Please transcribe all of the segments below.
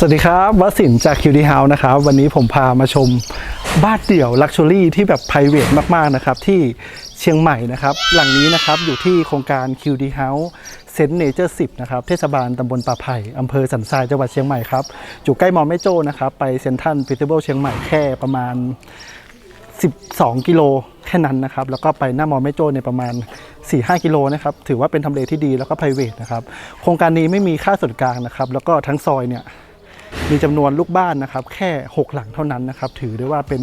สวัสดีครับวสินจากคิวดีเฮาส์นะครับ วันนี้ผมพามาชมบ้านเดี่ยวลักชัวรี่ที่แบบ p r i v a t มากๆนะครับ ที่เชียงใหม่นะครับ หลังนี้นะครับอยู่ที่โครงการคิวดีเฮาส์เซนเนเจอร์10นะครับ เทศบาลตำบลป่าไผ่อำเภอสันทรายจังหวัดเชียงใหม่ครับ อยู่ใกล้มอแม่โจ้นะครับ ไปเซ็นทรัลฟิสติวัลเชียงใหม่แค่ประมาณ 12 กิโลแค่นั้นนะครับ แล้วก็ไปหน้ามอแม่โจ้ในประมาณ 4-5 กิโลนะครับ ถือว่าเป็นทำเลที่ดีแล้วก็ p r i v a t นะครับ โครงการนี้ไม่มีค่าส่วนกลางนะครับ แล้วก็ทั้งซอยเนี่ย มีจำนวนลูกบ้านนะครับแค่ 6 หลังเท่านั้นนะครับถือได้ว่าเป็น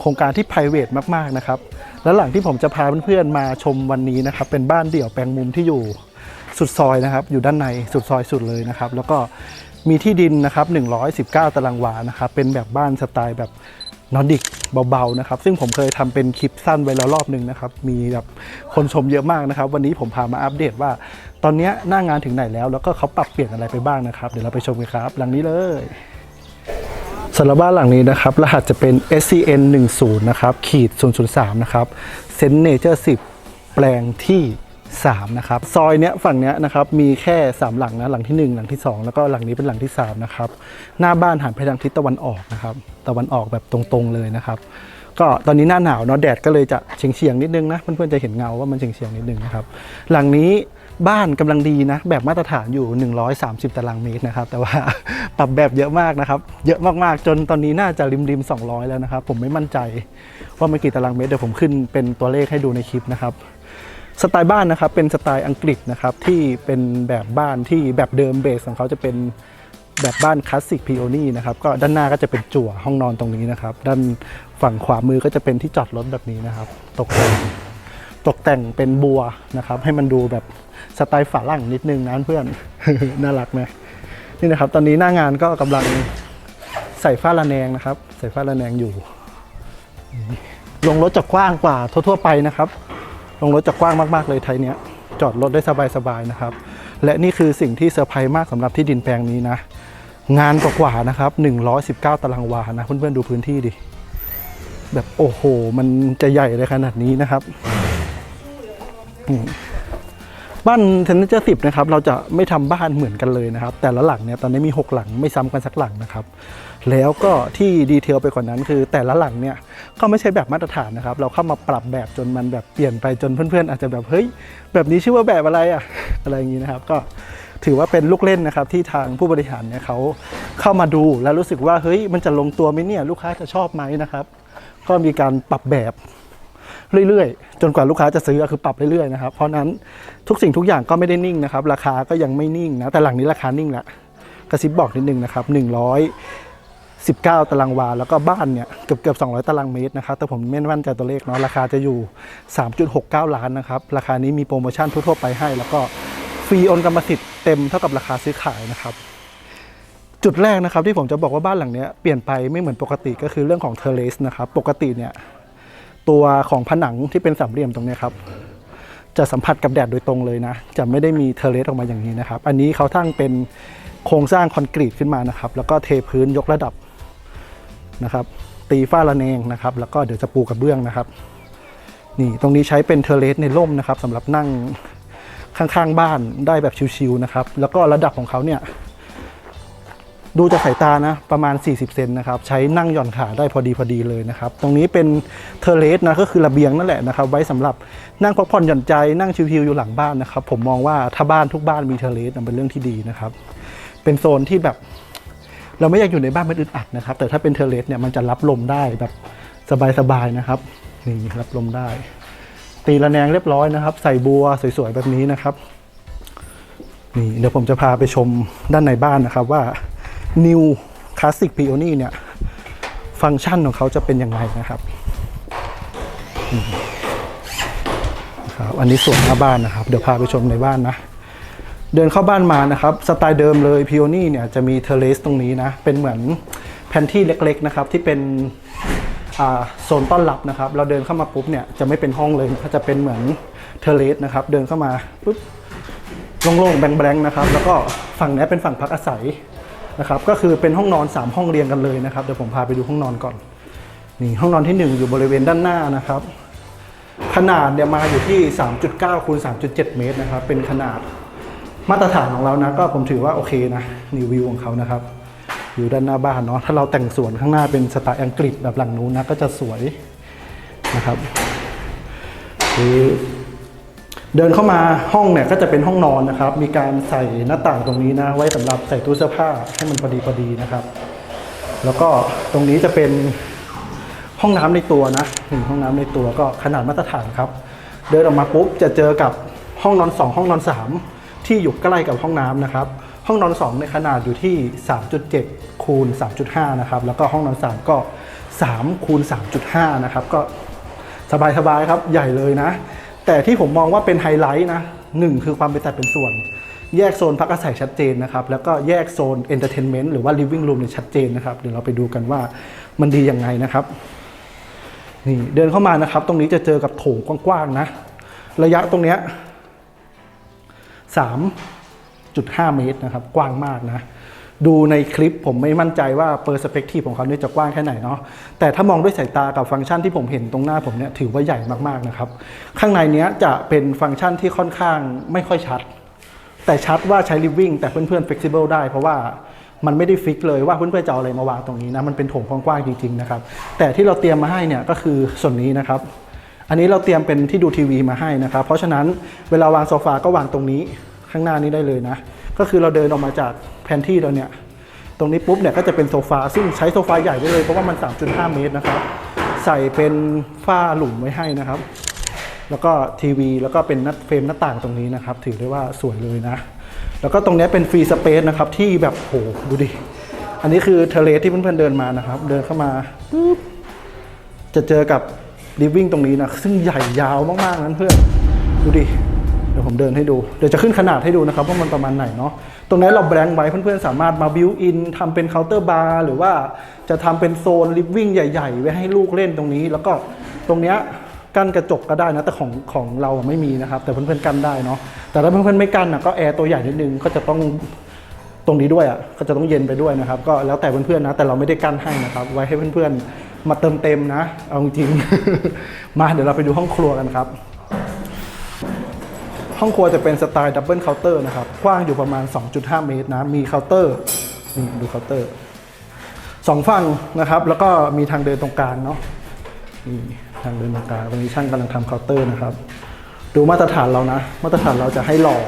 โครงการที่ p r i v a t มากๆนะครับและหลังที่ผมจะพาเพื่อนๆมาชมวันนี้นะครับเป็นบ้านเดี่ยวแปลงมุมที่อยู่สุดซอยนะครับอยู่ด้านในสุดซอยสุดเลยนะครับแล้วก็มีที่ดินนะครับ119 ตารางวานะครับเป็นแบบบ้านสไตล์แบบ นอร์ดิกเบาๆนะครับซึ่งผมเคยทำเป็นคลิปสั้นไว้แล้วรอบหนึ่งนะครับมีแบบคนชมเยอะมากนะครับ วันนี้ผมพามาอัปเดตว่า ตอนนี้หน้างานถึงไหนแล้ว แล้วก็เขาปรับเปลี่ยนอะไรไปบ้างนะครับ เดี๋ยวเราไปชมกันครับ หลังนี้เลยสำหรับบ้านหลังนี้นะครับ รหัสจะเป็น SCN 10นะครับขีด003นะครับเซนเนเจอร์10 แปลงที่ 3นะครับซอยเนี้ยฝั่งเนี้ยนะครับมีแค่ 3 หลังนะหลังที่ 1 หลังที่ 2 แล้วก็หลังนี้เป็นหลังที่3นะครับหน้าบ้านหันไปทางทิศตะวันออกนะครับตะวันออกแบบตรงๆเลยนะครับก็ตอนนี้หน้าหนาวเนาะแดดก็เลยจะเฉียงเฉียงนิดนึงนะเพื่อนๆจะเห็นเงาว่ามันเฉียงเฉียงนิดนึงนะครับหลังนี้บ้านกำลังดีนะ แบบมาตรฐานอยู่ 130 ตารางเมตรนะครับ แต่ว่าปรับแบบเยอะมากนะครับ เยอะมากๆ จนตอนนี้น่าจะริมริม200 แล้วนะครับ ผมไม่มั่นใจว่ามันกี่ตารางเมตร เดี๋ยวผมขึ้นเป็นตัวเลขให้ดูในคลิปนะครับ สไตล์บ้านนะครับเป็นสไตล์อังกฤษนะครับที่เป็นแบบบ้านที่แบบเดิมเบสของเขาจะเป็นแบบบ้านคลาสสิกพีโอนี่นะครับก็ด้านหน้าก็จะเป็นจั่วห้องนอนตรงนี้นะครับ ด้านฝั่งขวามือก็จะเป็นที่จอดรถแบบนี้นะครับ ตกแต่งตกแต่งเป็นบัวนะครับ ให้มันดูแบบสไตล์ฝรั่งนิดนึงนะเพื่อน น่ารักไหมนี่นะครับ ตอนนี้หน้างานก็กำลังใส่ฝ้าระแนงนะครับ ใส่ฝ้าระแนงอยู่ลงรถจะกว้างกว่าทั่ว ๆ ไปนะครับ ลงรถจะกว้างมากๆเลยไทยเนี้ยจอดรถได้สบายๆนะครับ และนี่คือสิ่งที่เซอร์ไพรส์มากสำหรับที่ดินแปลงนี้นะ งานกว่าๆนะครับ 119 ตารางวานะเพื่อนๆดูพื้นที่ดิ แบบโอ้โห มันจะใหญ่เลยขนาดนี้นะครับ อืม บ้านเทนเนอร์สิบนะครับเราจะไม่ทำบ้านเหมือนกันเลยนะครับ แต่ละหลังเนี่ยตอนนี้มี 6 หลังไม่ซ้ำกันสักหลังนะครับ แล้วก็ที่ดีเทลไปกว่านั้นคือแต่ละหลังเนี่ยก็ไม่ใช่แบบมาตรฐานนะครับ เราเข้ามาปรับแบบจนมันแบบเปลี่ยนไปจนเพื่อนๆ อาจจะแบบเฮ้ยแบบนี้ชื่อว่าแบบอะไรอะอะไรอย่างนี้นะครับก็ถือว่าเป็นลูกเล่นนะครับที่ทางผู้บริหารเนี่ยเขาเข้ามาดูแล้วรู้สึกว่าเฮ้ยมันจะลงตัวไหมเนี่ยลูกค้าจะชอบไหมนะครับ ก็มีการปรับแบบ เรื่อยๆ จนกว่าลูกค้าจะซื้อคือปรับเรื่อยๆนะครับเพราะนั้นทุกสิ่งทุกอย่างก็ไม่ได้นิ่งนะครับ ราคาก็ยังไม่นิ่งนะแต่หลังนี้ราคานิ่งแล้วกระซิบบอกนิดนึงนะครับ119 ตารางวา แล้วก็บ้านเนี่ยเกือบเกือบ200 ตารางเมตรนะครับแต่ผมไม่มั่นใจตัวเลขเนาะราคาจะอยู่ 3.69 ล้านนะครับราคานี้มีโปรโมชั่นทั่วๆไปให้ แล้วก็ฟรีโอนกรรมสิทธิ์เต็มเท่ากับราคาซื้อขายนะครับจุดแรกนะครับที่ผมจะบอกว่าบ้านหลังเนี้ยเปลี่ยนไปไม่เหมือนปกติก็คือเรื่องของเทเลสนะครับปกติเนี่ย ตัวของผนังที่เป็นสามเหลี่ยมตรงนี้ครับ จะสัมผัสกับแดดโดยตรงเลยนะ จะไม่ได้มีเทเลสออกมาอย่างนี้นะครับ อันนี้เขาทั้งเป็นโครงสร้างคอนกรีตขึ้นมานะครับ แล้วก็เทพื้นยกระดับนะครับ ตีฝ้าระแนงนะครับ แล้วก็เดี๋ยวจะปูกระเบื้องนะครับ นี่ตรงนี้ใช้เป็นเทเลสในร่มนะครับสำหรับนั่งข้างๆบ้านได้แบบชิวๆนะครับ แล้วก็ระดับของเขาเนี่ย ดูจากสายตานะประมาณ 40 เซนนะครับใช้นั่งหย่อนขาได้พอดีพอดีเลยนะครับตรงนี้เป็นเทเลสนะก็คือระเบียงนั่นแหละนะครับไว้สำหรับนั่งพักผ่อนหย่อนใจนั่งชิวๆอยู่หลังบ้านนะครับผมมองว่าถ้าบ้านทุกบ้านมีเทเลสเป็นเรื่องที่ดีนะครับเป็นโซนที่แบบเราไม่อยากอยู่ในบ้านมันอึดอัดนะครับแต่ถ้าเป็นเทเลสเนี่ยมันจะรับลมได้แบบสบายๆนะครับนี่รับลมได้ ตีระแนงเรียบร้อยนะครับ ใส่บัวสวยๆแบบนี้นะครับนี่เดี๋ยวผมจะพาไปชมด้านในบ้านนะครับว่า New Classic Peony เนี่ย ฟังก์ชันของเขาจะเป็นยังไงนะครับครับ อันนี้ส่วนหน้าบ้านนะครับ เดี๋ยวพาไปชมในบ้านนะ เดินเข้าบ้านมานะครับ สไตล์เดิมเลย Peony เนี่ยจะมีเทเลสตรงนี้นะ เป็นเหมือนแพนที่เล็กๆนะครับ ที่เป็นโซนต้อนรับนะครับ เราเดินเข้ามาปุ๊บเนี่ยจะไม่เป็นห้องเลยก็จะเป็นเหมือนเทเลสนะครับ เดินเข้ามาปุ๊บโล่งๆแบงๆนะครับ แล้วก็ฝั่งนี้เป็นฝั่งพักอาศัย นะครับก็คือเป็นห้องนอน 3 ห้องเรียงกันเลยนะครับเดี๋ยวผมพาไปดูห้องนอนก่อนนี่ห้องนอนที่ 1 อยู่บริเวณด้านหน้านะครับ ขนาดเนี่ยมาอยู่ที่ 3.9คูณ3.7 เมตรนะครับ เป็นขนาดมาตรฐานของเรานะก็ผมถือว่าโอเคนะนี่วิวของเขานะครับ อยู่ด้านหน้าบ้านเนาะถ้าเราแต่งสวนข้างหน้าเป็นสไตล์อังกฤษแบบหลังนู้นนะก็จะสวยนะครับคือ เดินเข้ามาห้องเนี่ยก็จะเป็นห้องนอนนะครับ มีการใส่หน้าต่างตรงนี้นะ ไว้สำหรับใส่ตู้เสื้อผ้าให้มันพอดีพอดีนะครับ แล้วก็ตรงนี้จะเป็นห้องน้ำในตัวนะนี่ห้องน้ำในตัวก็ขนาดมาตรฐานครับ เดินออกมาปุ๊บจะเจอกับห้องนอน 2 ห้องนอน 3 ที่อยู่ใกล้กับห้องน้ำนะครับ ห้องนอน2ในขนาดอยู่ที่ 3.7คูณ3.5นะครับ แล้วก็ห้องนอน 3 ก็3คูณ3.5นะครับ ก็สบายๆครับ ใหญ่เลยนะ แต่ที่ผมมองว่าเป็นไฮไลท์นะหนึ่งคือความเป็นแต่เป็นส่วน แยกโซนพักอาศัยชัดเจนนะครับ แล้วก็แยกโซนเอนเตอร์เทนเมนต์หรือว่า living room เนี่ยชัดเจนนะครับ เดี๋ยวเราไปดูกันว่ามันดียังไงนะครับ นี่เดินเข้ามานะครับ ตรงนี้จะเจอกับโถงกว้างๆนะ ระยะตรงเนี้ย3.5 เมตรนะครับ กว้างมากนะ ดูในคลิปผมไม่มั่นใจว่าเปอร์สเปกทีฟของเขาเนี่ยจะกว้างแค่ไหนเนาะแต่ถ้ามองด้วยสายตากับฟังก์ชันที่ผมเห็นตรงหน้าผมเนี่ยถือว่าใหญ่มากๆนะครับ ข้างในเนี้ยจะเป็นฟังก์ชันที่ค่อนข้างไม่ค่อยชัด แต่ชัดว่าใช้ living แต่เพื่อนๆ flexible ได้เพราะว่ามันไม่ได้ฟิกเลยว่าเพื่อนๆจะเอาอะไรมาวางตรงนี้นะมันเป็นโถงกว้างๆจริงๆนะครับแต่ที่เราเตรียมมาให้เนี่ยก็คือส่วนนี้นะครับ อันนี้เราเตรียมเป็นที่ดูทีวีมาให้นะครับ เพราะฉะนั้นเวลาวางโซฟาก็วางตรงนี้ข้างหน้านี้ได้เลยนะ ก็คือเราเดินออกมาจาก แผนที่เราเนี่ย ตรงนี้ปุ๊บเนี่ยก็จะเป็นโซฟาซึ่งใช้โซฟาใหญ่ได้เลยเพราะว่ามัน 3.5 เมตรนะครับ ใส่เป็นฝ้าหลุมไว้ให้นะครับ แล้วก็ทีวีแล้วก็เป็นนัดเฟรมหน้าต่างตรงนี้นะครับ ถือได้ว่าสวยเลยนะ แล้วก็ตรงเนี้ยเป็นฟรีสเปซนะครับที่แบบโหดูดิ อันนี้คือเทเลสที่เพื่อนๆเดินมานะครับ เดินเข้ามาปุ๊บจะเจอกับลิฟวิ่งตรงนี้นะซึ่งใหญ่ยาวมากๆนั้นเพื่อนดูดิ ดี๋ยวผมเดินให้ดู เดี๋ยวจะขึ้นขนาดให้ดูนะครับว่ามันประมาณไหนเนาะ ตรงนี้เราแบงค์ไว้เพื่อนๆ สามารถมาบิวอินทำเป็นเคาน์เตอร์บาร์หรือว่าจะทำเป็นโซนลิฟวิ่งใหญ่ ๆ ไว้ให้ลูกเล่นตรงนี้ แล้วก็ตรงเนี้ยกั้นกระจกก็ได้นะแต่ของของเราไม่มีนะครับ แต่เพื่อนๆกั้นได้เนาะแต่ถ้าเพื่อนๆไม่กั้นนะก็แอร์ตัวใหญ่นิดนึงก็จะต้องตรงนี้ด้วยอะก็จะต้องเย็นไปด้วยนะครับ ก็แล้วแต่เพื่อนๆนะ แต่เราไม่ได้กั้นให้นะครับ ไว้ให้เพื่อนๆมาเติมเต็มนะ เอาจริง มาเดี๋ยวเราไปดูห้องครัวกันครับ ห้องครัวจะเป็นสไตล์ดับเบิลเคาน์เตอร์นะครับกว้างอยู่ประมาณ 2.5 เมตรนะมีเคาน์เตอร์นี่ดูเคาน์เตอร์สองฝั่งนะครับ แล้วก็มีทางเดินตรงกลางเนาะนี่ทางเดินตรงกลางตรงนี้ช่างกำลังทำเคาน์เตอร์นะครับ ดูมาตรฐานเรานะ มาตรฐานเราจะให้หล่อ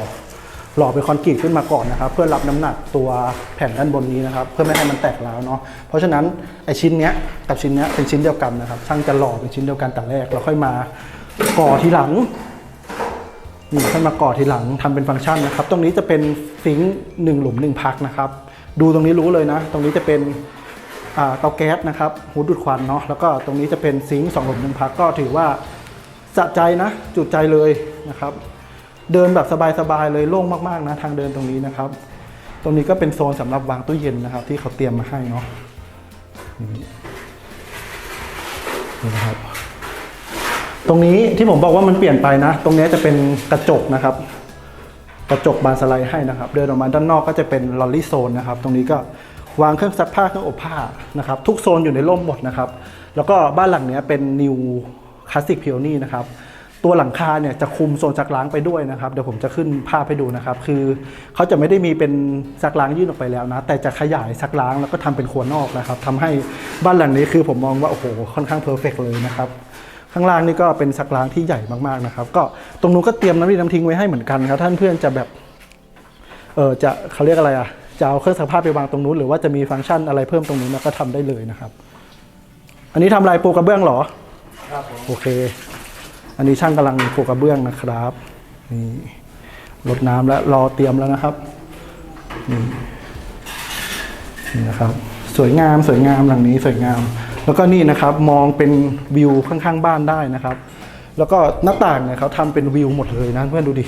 หล่อเป็นคอนกรีตขึ้นมาก่อนนะครับ เพื่อรับน้ำหนักตัวแผ่นด้านบนนี้นะครับ เพื่อไม่ให้มันแตกร้าวเนาะเพราะฉะนั้นไอชิ้นเนี้ยกับชิ้นเนี้ยเป็นชิ้นเดียวกันนะครับช่างจะหล่อเป็นชิ้นเดียวกันแต่แรกเราค่อยมาก่อทีหลัง นี่ขึ้นมาก่อทีหลังทำเป็นฟังก์ชันนะครับ ตรงนี้จะเป็นซิงค์หนึ่งหลุมหนึ่งพักนะครับ ดูตรงนี้รู้เลยนะ ตรงนี้จะเป็นเตาแก๊สนะครับหูดูดควันเนาะ แล้วก็ตรงนี้จะเป็นซิงค์สองหลุมหนึ่งพักก็ถือว่าสะใจนะ จุดใจเลยนะครับ เดินแบบสบายๆเลยโล่งมากๆนะทางเดินตรงนี้นะครับ ตรงนี้ก็เป็นโซนสำหรับวางตู้เย็นนะครับ ที่เขาเตรียมมาให้เนาะนี่นะครับ ตรงนี้ที่ผมบอกว่ามันเปลี่ยนไปนะ ตรงนี้จะเป็นกระจกนะครับ กระจกบานสไลด์ให้นะครับ เดินออกมาด้านนอกก็จะเป็นลอลลี่โซนนะครับ ตรงนี้ก็วางเครื่องซักผ้าเครื่องอบผ้านะครับ ทุกโซนอยู่ในร่มหมดนะครับ แล้วก็บ้านหลังเนี้ยเป็นนิวคลาสสิกพิโอนี่นะครับตัวหลังคาเนี่ยจะคุมโซนซักล้างไปด้วยนะครับเดี๋ยวผมจะขึ้นภาพให้ดูนะครับ คือเขาจะไม่ได้มีเป็นซักล้างยื่นออกไปแล้วนะ แต่จะขยายซักล้างแล้วก็ทำเป็นครัวนอกนะครับทำให้บ้านหลังนี้คือผมมองว่าโอ้โหค่อนข้างเพอร์เฟกเลยนะครับ ข้างล่างนี่ก็เป็นซักล้างที่ใหญ่มากๆนะครับ ก็ตรงนู้นก็เตรียมน้ำรีดน้ำทิ้งไว้ให้เหมือนกันครับ ท่านเพื่อนจะแบบเออจะเขาเรียกอะไรอะจะเอาเครื่องซักผ้าไปวางตรงนู้นหรือว่าจะมีฟังก์ชันอะไรเพิ่มตรงนู้นนะก็ทำได้เลยนะครับ อันนี้ทำลายปูกระเบื้องเหรอครับผมโอเค อันนี้ช่างกำลังปูกระเบื้องนะครับนี่รดน้ำแล้วรอเตรียมแล้วนะครับนี่นี่นะครับ สวยงามสวยงามหลังนี้สวยงาม แล้วก็นี่นะครับมองเป็นวิวข้างๆบ้านได้นะครับ แล้วก็หน้าต่างเนี่ยเขาทำเป็นวิวหมดเลยนะเพื่อนดูดิ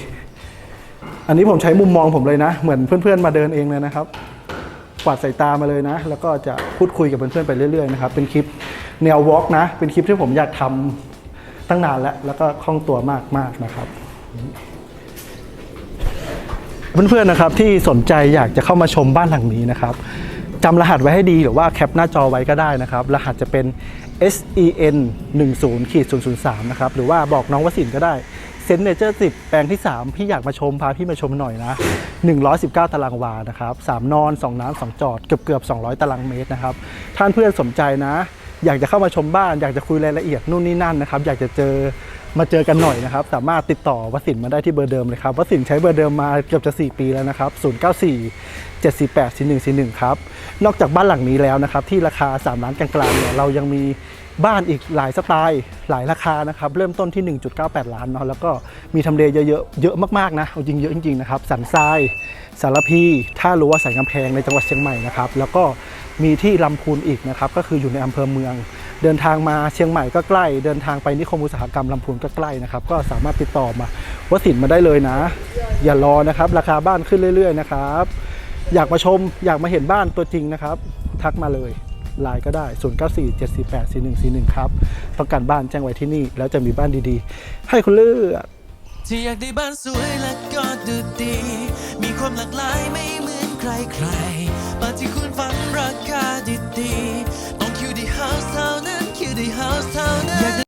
อันนี้ผมใช้มุมมองผมเลยนะ เหมือนเพื่อนๆมาเดินเองเลยนะครับกวาดสายตามาเลยนะ แล้วก็จะพูดคุยกับเพื่อนๆไปเรื่อยๆนะครับเป็นคลิปแนววอล์กนะ เป็นคลิปที่ผมอยากทำตั้งนานแล้ว แล้วก็คล่องตัวมากๆนะครับเพื่อนๆนะครับที่สนใจอยากจะเข้ามาชมบ้านหลังนี้นะครับ จำรหัสไว้ให้ดีหรือว่าแคปหน้าจอไว้ก็ได้นะครับ รหัสจะเป็น SEN 1 0ขีด003 นะครับ หรือว่าบอกน้องวสินก็ได้เซนเนเจอร์10 แปลงที่ 3 พี่อยากมาชม พาพี่มาชมหน่อยนะ 119 ตารางวานะครับ 3 นอน 2 น้ำ2จอด เกือบเกือบ 200 ตารางเมตรนะครับ ท่านเพื่อนสนใจนะ อยากจะเข้ามาชมบ้าน อยากจะคุยรายละเอียดนู่นนี่นั่นนะครับอยากจะเจอมาเจอกันหน่อยนะครับ สามารถติดต่อวสินมาได้ที่เบอร์เดิมเลยครับวสินใช้เบอร์เดิมมาเกือบจะ 4 ปีแล้วนะครับ 094 748 4141 ครับ นอกจากบ้านหลังนี้แล้วนะครับ ที่ราคา 3 ล้านกลางๆเนี่ยเรายังมี บ้านอีกหลายสไตล์หลายราคานะครับเริ่มต้นที่ 1.98 ล้านเนาะแล้วก็มีทำเลเยอะๆเยอะมากๆนะเอาจริงเยอะจริงๆนะครับสันทราย สารพีท่ารั้วสายกำแพงในจังหวัดเชียงใหม่นะครับแล้วก็มีที่ลำพูนอีกนะครับก็คืออยู่ในอำเภอเมือง เดินทางมาเชียงใหม่ก็ใกล้ เดินทางไปนิคมอุตสาหกรรมลำพูนก็ใกล้นะครับก็สามารถติดต่อมาวสินมาได้เลยนะ อย่ารอนะครับราคาบ้านขึ้นเรื่อย ๆ นะครับ อยากมาชมอยากมาเห็นบ้านตัวจริงนะครับ ทักมาเลย ไลน์ก็ได้ 0947484141 ครับต้องการบ้านแจ้งไว้ที่นี่ แล้วจะมีบ้านดีๆ ให้คุณเลือกที่อยากได้บ้านสวยและก็ดูดี มีความหลากหลายไม่เหมือนใครใครบ้านที่คุณฝันราคาดีๆต้องคิวดีเฮาส์เท่านั้นคิวดีเฮาส์เท่านั้น